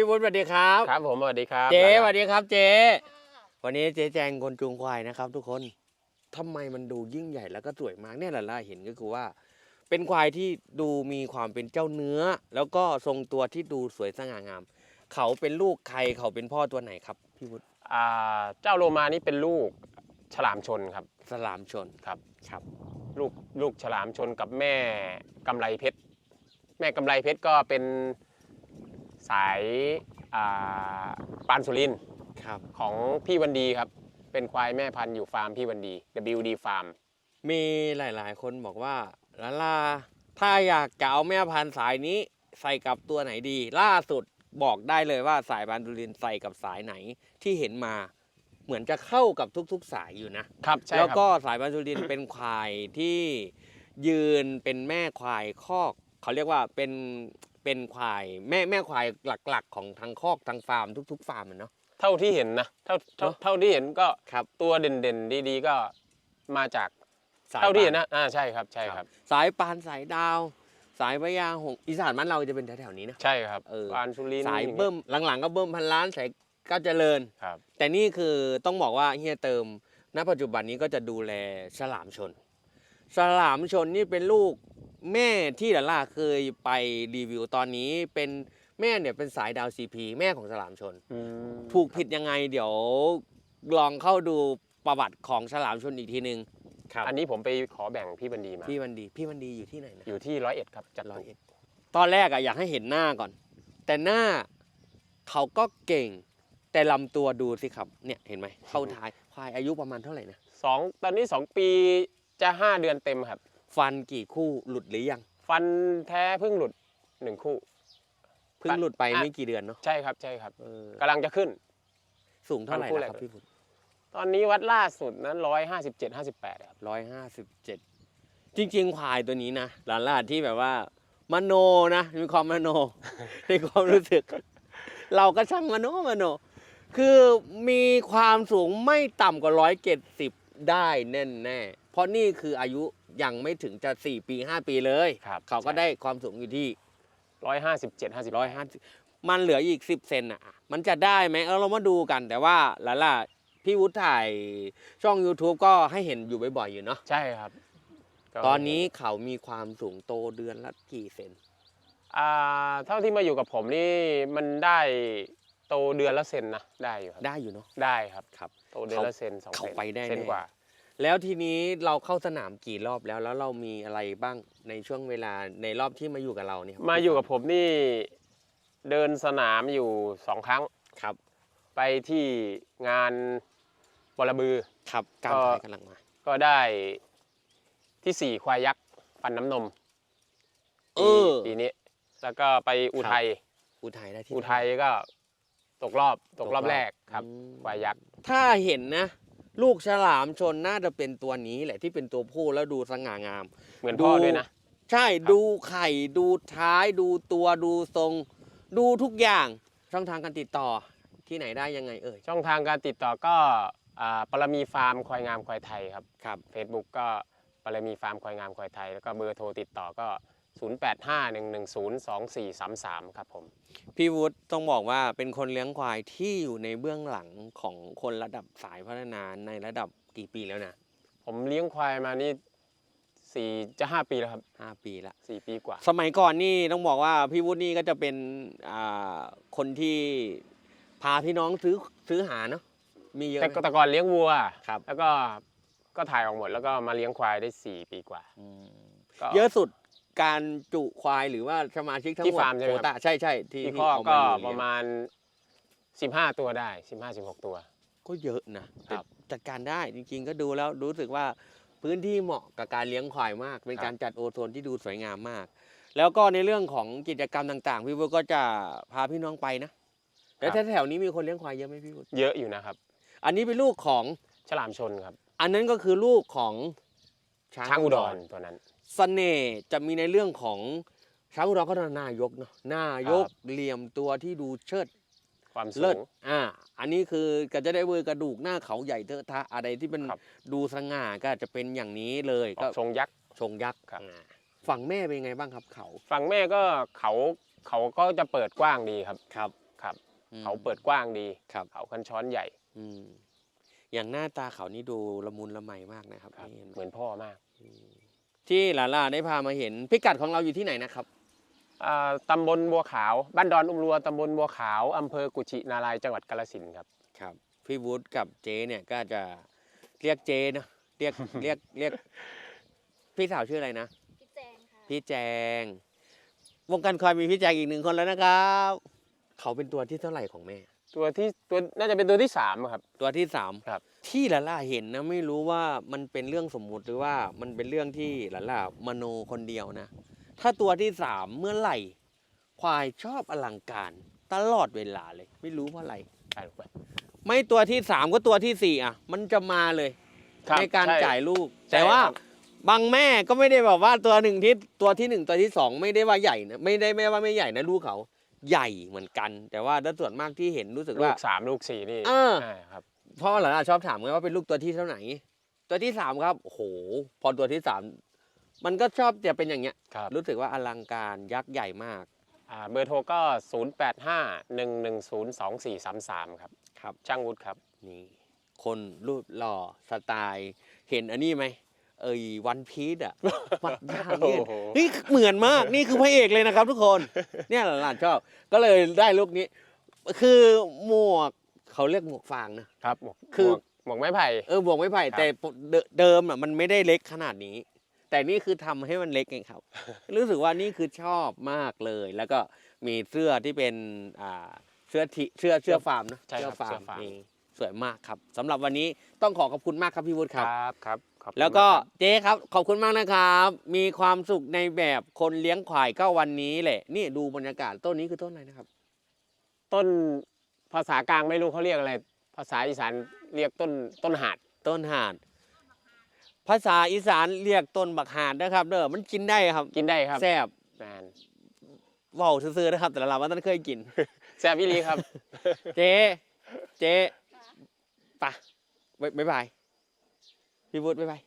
พี่วุฒิสวัสดีครับครับผมสวัสดีครับเจ๊สหลานๆวัสดีครับเจ๊วันนี้เจ๊แจงคนจูงควายนะครับ ทุกคนทำไมมันดูยิ่งใหญ่แล้วก็สวยมากเนี่ยหล่ะเห็นก็คือว่า เป็นควายที่ดูมีความเป็นเจ้าเนื้อ แล้วก็ทรงตัวที่ดูสวยสง่างาม เขาเป็นลูกใครเขาเป็นพ่อตัวไหนครับพี่วุฒิอ่าเจ้าโลมานี่เป็นลูกฉลามชนครับสลามชนครับครับลูกลูกฉลามชนกับแม่กำไรเพชรแม่กำไรเพชรก็เป็น สายอ่าปานสุรินทร์ครับของพี่วันดีครับ เป็นควายแม่พันธุ์อยู่ฟาร์มพี่วันดี WD Farm มีหลายๆ คนบอกว่าลาลาถ้าอยากจะเอาแม่พันธุ์สายนี้ใส่กับตัวไหนดี ล่าสุดบอกได้เลยว่าสายบานดุรินทร์ใส่กับสายไหนที่เห็นมาเหมือนจะเข้ากับทุก ๆ สายอยู่นะครับใช่แล้วครับก็สายบานดุรินทร์เป็นควายที่ยืนเป็นแม่ควายคอก เขาเรียกว่าเป็น เป็นควายแม่แม่ควายหลักๆ ของทั้งคอกทั้งฟาร์มทุก ๆ ฟาร์มอะเนาะ เท่าที่เห็นนะเท่าเท่าเนอะเท่าที่เห็นก็ครับ ตัวเด่นๆ ดีๆ ก็มาจากสายเท่าที่เห็นปนะอ่าใช่ครับใช่ครับ สายปานสายดาว สายพญาหงส์อีสานบ้านเราจะเป็นแถวๆนี้นะ ใช่ครับเออ ปานสุรินทร์สายเบิ้มหลังๆก็เบิ้มพันล้านสายก้าวเจริญ ครับ แต่นี่คือต้องบอกว่าเฮียเติม ณปัจจุบันนี้ก็จะดูแลฉลามชน ฉลามชนนี่เป็นลูกแม่ที่ดาล่าเคยไปรีวิวตอนนี้เป็นแม่เนี่ยเป็นสายดาวซีพีแม่ของฉลามชนอืมถูกผิดยังไงเดี๋ยวลองเข้าดูประวัติของฉลามชนอีกทีหนึ่งครับ อันนี้ผมไปขอแบ่งพี่บันดีมา พี่วันดี พี่วันดีอยู่ที่ไหนนะอยู่ที่ร้อยเอ็ดครับจัดร้อยตุเอ็ดตอนแรกอะอยากให้เห็นหน้าก่อน แต่หน้าเขาก็เก่ง แต่ลำตัวดูสิครับ เนี่ยเห็นไหมเข้าท้ายควายอายุประมาณเท่าไหร่นะสองตอนนี้สองปี จะห้าเดือนเต็มครับ ฟันกี่คู่หลุดหรือยัง ฟันแท้เพิ่งหลุดหนึ่งคู่ เพิ่งหลุดไปอะไม่กี่เดือนเนาะใช่ครับใช่ครับเออกำลังจะขึ้น สูงเท่าไหร่ฟันคู่แล้วครับแรกพี่พุทธตอนนี้วัดล่าสุดนั้นร้อยห้าสิบเจ็ดห้าสิบแปดครับ ร้อยห้าสิบเจ็ดจริงๆควายตัวนี้นะหลานลาดที่แบบว่ามโนนะมีความมโน ในความรู้สึก เราก็ช่างมโนมโน คือมีความสูงไม่ต่ำกว่าร้อยเจ็ดสิบได้แน่แน่ๆ เพราะนี่คืออายุยังไม่ถึงจะสี่ปีห้าปีเลย ครับเขาก็ได้ความสูงอยู่ที่ร้อยห้าสิบเจ็ดห้าสิบร้อยห้ามันเหลืออีกสิบเซนอะ มันจะได้ไหมเออเรามาดูกัน แต่ว่าหลานล่ะพี่วุฒิถ่ายช่อง YouTube ก็ให้เห็นอยู่บ่อยๆอยู่เนาะ ใช่ครับก็ตอนนี้เขามีความสูงโตเดือนละกี่เซน อ่าเท่าที่มาอยู่กับผมนี่มันได้โตเดือนละเซนนะได้อยู่ครับได้อยู่เนาะ ได้ครับ ครับโตเดือนละเซนสองเขาเซนไปได้เซนแน่กว่า แล้วทีนี้เราเข้าสนามกี่รอบแล้วแล้วเรามีอะไรบ้างในช่วงเวลาในรอบที่มาอยู่กับเราเนี่ยครับมาอยู่กับผมนี่เดินสนามอยู่สองครั้ง ครับไปที่งานบอระบือ ครับการก็ถ่ายกำลังมา ก็ได้ที่สี่ควายยักษ์ฟันน้ำนมเอปีอปีนี้ แล้วก็ไปอุทัย อุทัยได้ที่อุทัยก็ตกรอบตกรอบแรกครับอืมควายยักษ์ ถ้าเห็นนะ ลูกฉลามชนน่าจะเป็นตัวนี้แหละที่เป็นตัวผู้แล้วดูสง่างาม เหมือนดูพ่อด้วยนะ ใช่ดูไข่ดูท้ายดูตัวดูทรง ดูทุกอย่างช่องทางการติดต่อที่ไหนได้ยังไงเอ่ยช่องทางการติดต่อก็อ่าปรมีฟาร์มควายงามควายไทยครับครับ Facebook ก็ปรมีฟาร์มควายงามควายไทย แล้วก็เบอร์โทรติดต่อก็ 0851102433 ครับผม พี่วุฒิต้องบอกว่าเป็นคนเลี้ยงควายที่อยู่ในเบื้องหลังของคนระดับสายพัฒนาในระดับกี่ปีแล้วนะผมเลี้ยงควายมานี่สี่จะห้าปีแล้วครับห้าปีละ สี่ปีกว่า สมัยก่อนนี่ต้องบอกว่าพี่วุฒินี่ก็จะเป็นอ่าคนที่พาพี่น้องซื้อซื้อหาเนาะมีเยอะแต่ไหมก็แต่ก่อนเลี้ยงวัวครับ แล้วก็ก็ถ่ายออกหมดแล้วก็มาเลี้ยงควายได้สี่ปีกว่าอืมก็เยอะสุด การจุควายหรือว่าสมาชิกทั้งหมดที่ฟาร์มใช่ไหมครับโควต้าใช่ใช่ที่ที่ที่ข้อเาก็อยู่ปเลี้ยงระมาณสิบห้าตัวได้สิบห้าสิบหกตัว ก็เยอะนะแต่ครับจัดการได้จริงๆ ก็ดูแล้วรู้สึกว่าพื้นที่เหมาะกับการเลี้ยงควายมาก เป็นครับ การจัดโอโซนที่ดูสวยงามมาก แล้วก็ในเรื่องของกิจกรรมต่างๆ พี่วุฒิก็จะพาพี่น้องไปนะแล้วแถวๆนี้มีคนเลี้ยงควายเยอะไหมพี่วุฒิเยอะอยู่นะครับ อันนี้เป็นลูกของฉลามชนครับ อันนั้นก็คือลูกของ ช้างช้างอุอุดดรรตัวนั้น เสน่ห์จะมีในเรื่องของช้างอุดรก็หน้ายกเนาะหน้ายกครับเหลี่ยมตัวที่ดูเชิดความสูเลิศง อ่า อันนี้คือก็จะได้เวอร์กระดูกหน้าเขาใหญ่เทอะทะอะไรที่มันครับ ดูสง่าก็จะเป็นอย่างนี้เลยอก็อกทรงยักษ์ ชงยักษ์ครับ อ่าฝั่งแม่เป็นไงบ้างครับเขาฝั่งแม่ก็เขาเขาก็จะเปิดกว้างดีครับ ครับ ครับ อืมเขาเปิดกว้างดี ครับ เขาคันช้อนใหญ่ อืม อย่างหน้าตาเขานี่ดูละมุนละไมมากนะครับครับ นี่เห็นไหมเหมือนพ่อมากที่หลานๆได้พามาเห็น พิกัดของเราอยู่ที่ไหนนะครับ อ่าตำบลบัวขาว บ้านดอนอุ้มรัวตำบลบัวขาวอำเภอกุชินารายจังหวัดกาฬสินธุ์ครับ ครับ พี่วุฒิกับเจเนี่ยก็จะเรียกเจนะเรียก เรียกเรียก พี่สาวชื่ออะไรนะ พี่แจงค่ะ พี่แจง วงการคอยมีพี่แจงอีกหนึ่งคนแล้วนะครับ เขาเป็นตัวที่เท่าไหร่ของแม่ ตัวที่ตัวน่าจะเป็นตัวที่สามครับ ตัวที่สามครับ ที่หลาล่าเห็นนะไม่รู้ว่ามันเป็นเรื่องสมมุติหรือว่ามันเป็นเรื่องที่หลาล่ามโนคนเดียวนะ ถ้าตัวที่สามเมื่อไหร่ ควายชอบอลังการตลอดเวลาเลย ไม่รู้เพราะอะไรไปลูกไปไม่ตัวที่สามก็ตัวที่สี่อะ มันจะมาเลยครับในการใช่จ่ายลูกใช่แต่ว่าครับบางแม่ก็ไม่ได้แบบว่าตัวหนึ่งที่ตัวที่หนึ่งตัวที่สองไม่ได้ว่าใหญ่นะไม่ได้ไม่ว่าไม่ใหญ่นะลูกเขา ใหญ่เหมือนกัน แต่ว่าถ้าส่วนมากที่เห็นรู้สึกลูว่า กสามลูกสี่นี่เออ ใช่ครับ พ่อหลานชอบถามไงว่าเป็นลูกตัวที่เท่าไหร่ตัวที่สามครับโอ้โหพอตัวที่สามมันก็ชอบจะเป็นอย่างเงี้ย ครับรู้สึกว่าอลังการยักษ์ใหญ่มาก อ่าเบอร์โทรก็ 0 8 5 1 1 0 2 4 3 3 ครับครับ ช่างวุฒิครับ นี่ คนรูปหล่อสไตล์ เห็นอันนี้ไหม เอ้ยวันพีชอะวัดย่างเนี่ยโอ้โห นี่เหมือนมากนี่คือพระเอกเลยนะครับ ทุกคน เนี่ยหลานๆชอบ ก็เลยได้ลุกนี้ คือหมวกเขาเรียกหมวกฟางนะ ครับหมวกคือ หมวกหมวกไม้ไผ่ เออหมวกไม้ไผ่ครับ แต่เดเดิมอะมันไม่ได้เล็กขนาดนี้ แต่นี่คือทำให้มันเล็กไงครับ รู้สึกว่านี่คือชอบมากเลย แล้วก็มีเสื้อที่เป็นอ่าเสื้อทิเสื้อเสื้อฟาร์มนะใช่ครับฟาร์เสื้มอฟาร์ม นี่สวยมากครับสำหรับวันนี้ต้องขอขอบคุณมากครับพี่วุฒิครับครับครับ ขอบคุณแล้วก็มากครับเจ๊ครับ ขอบคุณมากนะครับ มีความสุขในแบบคนเลี้ยงควายก็วันนี้แหละ นี่ดูบรรยากาศต้นนี้คือต้นอะไรนะครับ ต้นภาษากลางไม่รู้เขาเรียกอะไร ภาษาอีสานเรียกต้นต้นหาด ต้นหาด ภาษาอีสานเรียกต้นบักหาดนะครับ เด้อมันกินได้ครับกินได้ครับแซ่บแมนเว้าซื่อๆนะครับ แต่เราว่าท่านเคยกิน แซ่บวิลีครับ เจ๊เจ๊ไปะบ๊ายบาย พี่วุฒิบ๊ายบาย